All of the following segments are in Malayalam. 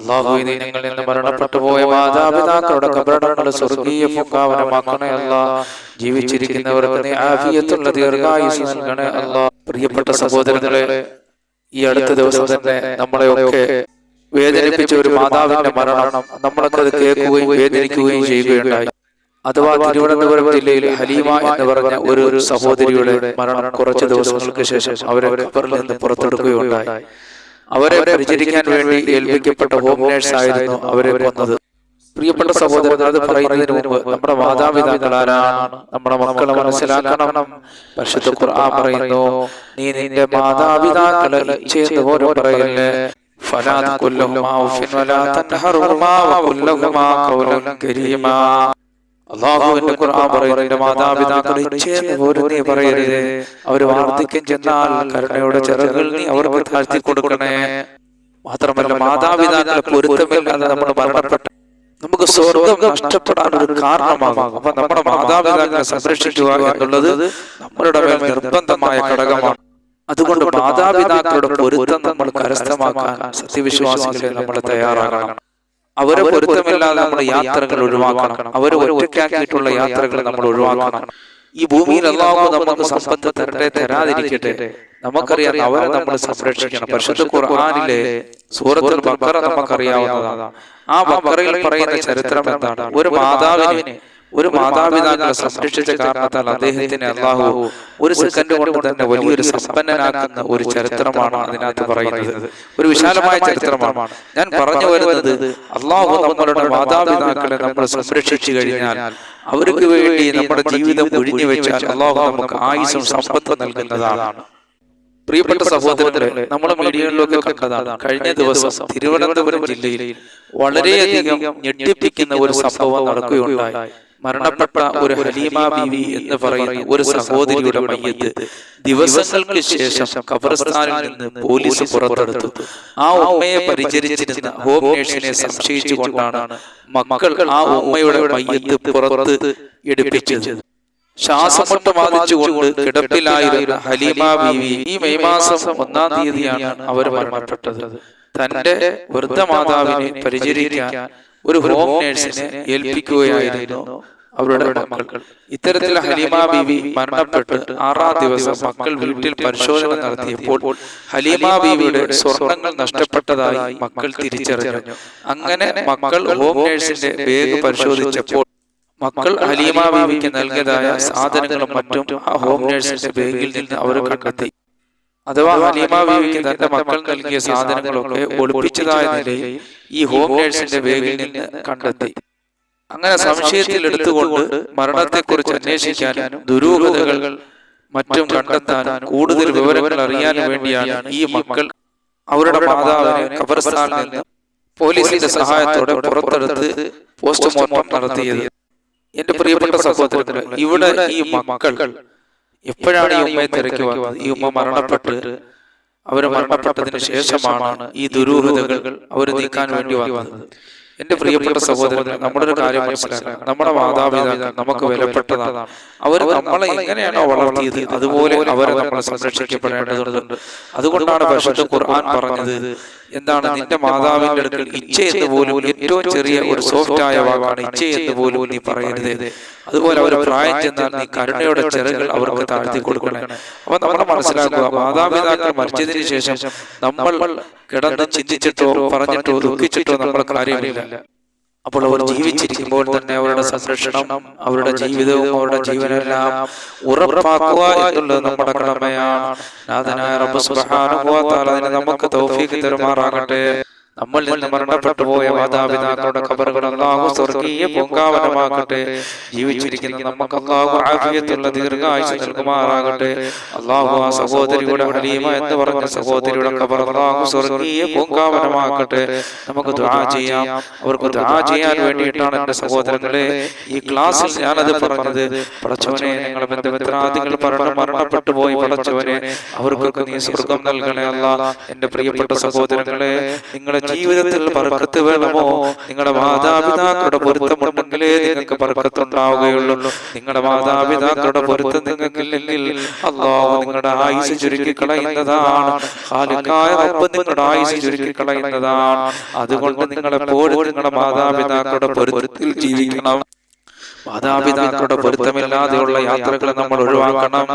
അള്ളാഹു നീ ഞങ്ങളിൽ നിന്ന് മരണപ്പെട്ടു പോയ മാതാപിതാക്കളുടെ കബറടങ്ങൾ സ്വർഗീയ പൂങ്കാവനമാക്കണേ അല്ല. ജീവിച്ചിരിക്കുന്നവർക്ക് നീ ആഫിയത്തുള്ള ദീർഘായുസ് നൽകണേ അല്ല. പ്രിയപ്പെട്ട സഹോദരങ്ങളെ ഈ അടുത്ത ദിവസം തന്നെ നമ്മളെയൊക്കെ വേദനിപ്പിച്ച ഒരു മാതാവിന്റെ മരണം നമ്മളൊക്കെ അത് കേൾക്കുകയും വേദനിക്കുകയും ചെയ്യുകയുണ്ടായി. അഥവാ തിരുവനന്തപുരം ജില്ലയിൽ ഹലീമ എന്ന് പറഞ്ഞ ഒരു സഹോദരിയുടെ മരണം കുറച്ച് ദിവസങ്ങൾക്ക് ശേഷം അവരെ ഖബറിൽ നിന്ന് പുറത്തെടുക്കുകയുണ്ടായി. അവരെ പരിചരിക്കാൻ വേണ്ടി ഏൽപ്പിക്കപ്പെട്ട ഹോം നേഴ്സ് ആയിരുന്നു അവരെ കൊന്നത് പ്രിയപ്പെട്ട സഹോദരൻ അത് പറയുന്നതിന് മുമ്പ് നമ്മുടെ മാതാപിതാക്കൾ ആരാണ് നമ്മുടെ മക്കളെ മനസ്സിലാക്കണം പരിശുദ്ധ ഖുർആൻ പറയുന്നു നീ നിന്റെ മാതാപിതാക്കളെ ഇച്ഛയെന്ന് പോലും പറയില്ലേ فلا تقل لهما اف ولا تنهرهما وقل لهما قولا كريما അള്ളാഹുവിന്റെ ഖുർആൻ പറയുന്നു എന്റെ മാതാപിതാക്കളെ ഇച്ഛയെന്ന് പോലും നീ പറയരുത്. അവർ വാർദ്ധക്യം ചെന്നാൽ കരുണയുടെ ചിറകുകൾ നീ അവർക്ക് താഴ്ത്തി കൊടുക്കണേ. മാത്രമല്ല മാതാപിതാക്കളെ പൊരുത്തമില്ലാതെ നമ്മൾ മരണപ്പെട്ട നമുക്ക് സ്വർഗം നഷ്ടപ്പെടാൻ ഒരു കാരണമാകും. അപ്പൊ നമ്മുടെ മാതാപിതാക്കളെ സംരക്ഷിക്കുക എന്നുള്ളത് നമ്മളുടെ മേൽ നിർബന്ധമായ ഘടകമാണ്. അതുകൊണ്ട് മാതാപിതാക്കളുടെ പൊരുത്തം നമ്മൾ കരസ്ഥമാക്കാൻ സത്യവിശ്വാസികളെ നമ്മൾ തയ്യാറാകണം. അവരെ പൊരുത്തമില്ലാതെ നമ്മുടെ യാത്രകൾ ഒഴിവാക്കണം. അവരെ ഒറ്റയ്ക്കാക്കിയിട്ടുള്ള യാത്രകൾ നമ്മൾ ഒഴിവാക്കണം. ഈ ഭൂമിയിൽ അള്ളാഹു നമുക്ക് സമ്പത്ത് തരട്ടെ തരാതിരിക്കട്ടെ. നമുക്കറിയാം അവരെ നമ്മൾ സംരക്ഷിക്കണം. പരിശുദ്ധ ഖുർആാനിലെ സൂറത്തിൽ ബക്കറ നമുക്കറിയാവുന്നതാണ്. ആ ബക്കറയിൽ പറയുന്ന ചരിത്രം എന്താണ്? ഒരു മാതാവിനെ ഒരു മാതാപിതാക്കളെ സംരക്ഷിച്ച കാരണത്താൽ അദ്ദേഹത്തിന് അള്ളാഹു ഒരു സെക്കൻഡ് കൊണ്ട് തന്നെ വലിയൊരു സമ്പന്നനാക്കുന്ന ഒരു ചരിത്രമാണ് അതിനകത്ത് പറയുന്നത്. ഒരു വിശാലമായ ചരിത്രമാണ്. ഞാൻ പറഞ്ഞു വരുന്നത് അള്ളാഹു നമ്മളുടെ മാതാപിതാക്കളെ നമ്മൾ സംരക്ഷിച്ചു കഴിഞ്ഞാൽ അവർക്ക് വേണ്ടി നമ്മുടെ ജീവിതം ഒഴിഞ്ഞു വെച്ചാൽ അള്ളാഹു നമുക്ക് ആയുസും സമ്പത്തും നൽകുന്നതാണ്. പ്രിയപ്പെട്ട സഹോദരങ്ങളെ നമ്മുടെ മീഡിയകളിലൊക്കെ കണ്ടതാണ്. കഴിഞ്ഞ ദിവസം തിരുവനന്തപുരം ജില്ലയിൽ വളരെയധികം ഞെട്ടിപ്പിക്കുന്ന ഒരു സംഭവം നടക്കുകയുണ്ടായി മരണപ്പെട്ട ഒരു ഹലീമ ബീവി എന്ന് പറയുന്ന ഒരു സഹോദരിയുടെ മയ്യത്ത് ദിവസങ്ങൾക്ക് ശേഷം ഖബർസ്ഥാനിൽ നിന്ന് പോലീസ് പുറത്തെടുത്തു. ആ ഉമ്മയെ പരിചരിച്ചിരുന്ന ഹോം നേഴ്സിനെ സംശയിച്ചുകൊണ്ടാണ് മക്കൾ ആ ഉമ്മയുടെ മയ്യത്ത് പുറത്ത് എടുപ്പിച്ചത്. ശ്വാസമുട്ട് ബാധിച്ചുകൊണ്ട് കിടപ്പിലായിരുന്ന ഹലീമ ബീവി ഈ മെയ് മാസം ഒന്നാം തീയതിയാണ് അവർ മരണപ്പെട്ടത്. തന്റെ വൃദ്ധ മാതാവിനെ പരിചരിക്കാൻ ഒരു ഹോം നേഴ്സിനെ ഏൽപ്പിക്കുകയായിരുന്നു അവരുടെ മക്കൾ. ഇത്തരത്തിൽ ഹലീമ ബീവി മരണപ്പെട്ട് ആറാം ദിവസം മക്കൾ വീട്ടിൽ പരിശോധന നടത്തിയപ്പോൾ ഹലീമ ബീവിയുടെ സ്വർണങ്ങൾ നഷ്ടപ്പെട്ടതായി മക്കൾ തിരിച്ചറിഞ്ഞു. അങ്ങനെ മക്കൾ ഹോം നേഴ്സിന്റെ ബാഗ് പരിശോധിച്ചപ്പോൾ മക്കൾ ഹലീമ ബീവിക്ക് നൽകിയതായ സാധനങ്ങളും മറ്റും ആ ഹോം നേഴ്സിന്റെ ബാഗിൽ നിന്ന് അവർ കണ്ടെത്തി. അഥവാ ഹലീമ ബീവിക്ക് തന്റെ മക്കൾ നൽകിയ സാധനങ്ങളൊക്കെ ഒളിപ്പിച്ചതായ നിലയിൽ ഈ ഹോം നേഴ്സിന്റെ ബാഗിൽ നിന്ന് കണ്ടെത്തി. അങ്ങനെ സംശയത്തിൽ എടുത്തുകൊണ്ട് മരണത്തെക്കുറിച്ച് അന്വേഷിക്കാനും ദുരൂഹതകൾ മറ്റും കണ്ടെത്താനും കൂടുതൽ വിവരങ്ങൾ അറിയാനും വേണ്ടിയാണ് ഈ മക്കൾ അവരുടെ മാതാവിനെ ഖബർസ്ഥാനിൽ നിന്ന് പോലീസിന്റെ സഹായത്തോടെ പുറത്തെടുത്ത് പോസ്റ്റ്മോർട്ടം നടത്തിയത്. എന്റെ പ്രിയപ്പെട്ട സഹോദരങ്ങൾ ഇവിടെ ഈ മക്കൾ എപ്പോഴാണ് ഈ ഉമ്മയെ തിരക്കി വന്നത്? ഈ ഉമ്മ മരണപ്പെട്ട് അവർ മരണപ്പെട്ടതിന് ശേഷമാണ് ഈ ദുരൂഹതകൾ അവർ നീക്കാൻ വേണ്ടി വന്നത്. എന്റെ പ്രിയപ്പെട്ട സഹോദരങ്ങൾ നമ്മുടെ ഒരു കാര്യം മനസ്സിലാക്കാം നമ്മുടെ മാതാപിതാക്കൾ നമുക്ക് വിലപ്പെട്ടതാണ്. അവർ നമ്മളെ എങ്ങനെയാണോ വളർത്തിയത് അതുപോലെ അവരെ നമ്മളെ സംരക്ഷിക്കപ്പെടേണ്ടതുണ്ട്. അതുകൊണ്ടാണ് പരിശുദ്ധ ഖുർആൻ പറഞ്ഞത് എന്താണ് നിന്റെ മാതാവിന്റെ അടുക്കൽ ഇച്ഛ എന്ന് പോലും ഏറ്റവും ചെറിയ ഒരു സോഫ്റ്റ് ആയ വാക്കാണ് ഇച്ഛ എന്ന് പോലും നീ പറയരുത് അതുപോലെ അവർ പ്രായം ചെന്നാൽ നീ കരുണയുടെ ചെറുകൾ അവർക്ക് താഴ്ത്തി കൊടുക്കണേ. അപ്പൊ നമ്മൾ മനസ്സിലാക്കുക മാതാപിതാക്കൾ മരിച്ചതിന് ശേഷം നമ്മൾ കിടന്ന് ചിന്തിച്ചിട്ടോ പറഞ്ഞിട്ടോ ദുഃഖിച്ചിട്ടോ നമ്മൾ കാര്യമില്ല. അപ്പോൾ അവർ ജീവിച്ചിരിക്കുമ്പോൾ തന്നെ അവരുടെ സംരക്ഷണം അവരുടെ ജീവിതവും അവരുടെ ജീവനെല്ലാം ഉറപ്പാക്കുക എന്നുള്ളത് നമ്മുടെ കടമയാണ്. നാഥനായ റബ്ബ് സുബ്ഹാനഹു വ തആല അതിനെ നമുക്ക് തൗഫീഖ് തരുമാറാകട്ടെ. നമ്മൾ നിന്ന് മരണപ്പെട്ടു പോയ മാതാപിതാക്കളുടെ ഖബറുകൾ അള്ളാഹു സ്വർഗീയ പൂങ്കാവനമാക്കട്ടെ. ജീവിച്ചിരിക്കുന്ന നമുക്ക് അള്ളാഹു ആഫിയത്തുള്ള ദീർഘായുസ് നൽകുമാറാകട്ടെ. അള്ളാഹു ആ സഹോദരിയുടെ ഹലീമ എന്ന് പറഞ്ഞ സഹോദരിയുടെ ഖബർ അള്ളാഹു സ്വർഗീയ പൂങ്കാവനമാക്കട്ടെ. നമുക്ക് ദുആ ചെയ്യാം. അവർക്ക് ദുആ ചെയ്യാൻ വേണ്ടിയിട്ടാണ് എന്റെ സഹോദരങ്ങളെ ഈ ക്ലാസ്സിൽ ഞാനത് പറഞ്ഞത്. പടച്ചവനെ നിങ്ങൾ ബന്ധുമിത്രാദികൾ പറഞ്ഞ മരണപ്പെട്ടു പോയി പടച്ചവനെ അവർക്കൊക്കെ നീ സ്വർഗം നൽകണേ അല്ല എന്റെ പ്രിയപ്പെട്ട സഹോദരങ്ങളെ നിങ്ങളെ ജീവിതത്തിൽ പറക്കത്ത് വേണമോ? നിങ്ങളുടെ മാതാപിതാക്കളുടെ പൊരുത്തമുണ്ടെങ്കിലേ നിങ്ങൾക്ക് പറക്കത്തുണ്ടാവുകയുള്ളൂ നിങ്ങളുടെ മാതാപിതാക്കളുടെ പൊരുത്തം നിങ്ങൾക്കില്ലെങ്കിൽ അള്ളാഹു നിങ്ങളുടെ ആയുസ് ചുരുക്കി കളയുന്നതാണ്. നിങ്ങളുടെ ആയുസ് ചുരുക്കി കളയുന്നതാണ്. അതുകൊണ്ട് നിങ്ങൾ എപ്പോഴും നിങ്ങളുടെ മാതാപിതാക്കളുടെ പൊരുത്തത്തിൽ ജീവിക്കണം. മാതാപിതാക്കളുടെ പൊരുത്തമില്ലാതെയുള്ള യാത്രകൾ നമ്മൾ ഒഴിവാക്കണം.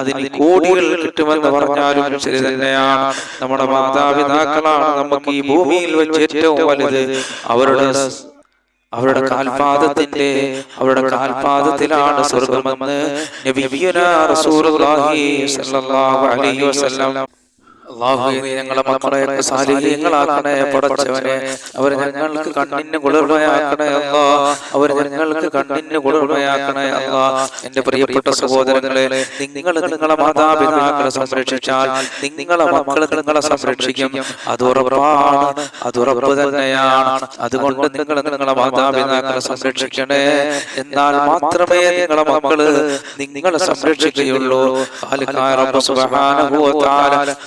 അതിന് കോടികൾ കിട്ടുമെന്ന് പറഞ്ഞാലും ശരി തന്നെയാണ്. നമ്മുടെ മാതാപിതാക്കളാണ് നമുക്ക് ഈ ഭൂമിയിൽ വെച്ച് ഏറ്റവും വലുത് അവരുടെ അവരുടെ കാൽപാദത്തിന്റെ അവരുടെ കാൽപാദത്തിലാണ് സ്വർഗമെന്ന് ഞങ്ങളെ മക്കളെയൊക്കെ സാലിഹ്യങ്ങളാക്കണേ പടച്ചവനെ. അവർ ഞങ്ങൾക്ക് കണ്ണിന് കുളിർമയാക്കണേ അല്ലാ അവർ ഞങ്ങൾക്ക് കണ്ണിന് കുളിർമയാക്കണേ അല്ല. എന്റെ പ്രിയപ്പെട്ട സഹോദരങ്ങളെ നിങ്ങൾ നിങ്ങളെ മാതാപിതാക്കളെ സംരക്ഷിച്ചാൽ നിങ്ങളെ മക്കൾ നിങ്ങളെ സംരക്ഷിക്കും. അത് ഉറപ്പാണ് അത് ഉറപ്പ് തന്നെയാണ്. അതുകൊണ്ട് നിങ്ങൾ നിങ്ങളെ മാതാപിതാക്കളെ സംരക്ഷിക്കണേ. എന്നാൽ മാത്രമേ നിങ്ങളെ മക്കൾ നിങ്ങളെ സംരക്ഷിക്കുകയുള്ളൂ.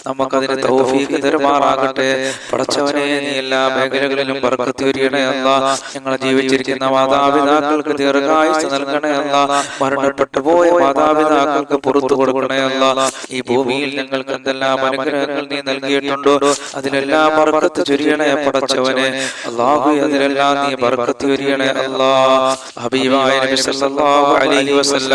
നമുക്കതിന് തൗഫീഖ് തരുമാറാകട്ടെ. പടച്ചവനെ നീ എല്ലാ മേഖലകളിലും ബർക്കത്ത് വരികണേ അല്ല ഞങ്ങളെ ജീവിച്ചിരിക്കുന്ന മാതാപിതാക്കൾക്ക് ദീർഘായുസ് നൽകണയല്ല മരണപ്പെട്ടു പോയ മാതാപിതാക്കൾക്ക് പുറത്തു കൊടുക്കണേ അല്ല. ഈ ഭൂമിയിൽ ഞങ്ങൾക്ക് എന്തെല്ലാം അനുഗ്രഹങ്ങൾ നീ നൽകിയിട്ടുണ്ടോ? അതിലെല്ലാം ബർക്കത്ത് ചൊരിയണേ പടച്ചവനെ. അള്ളാഹു അതിലെല്ലാം നീ ബർക്കത്ത് ചൊരിയണേ അല്ലാ. ഹബീബായ നബി സല്ലല്ലാഹു അലൈഹി വസല്ലം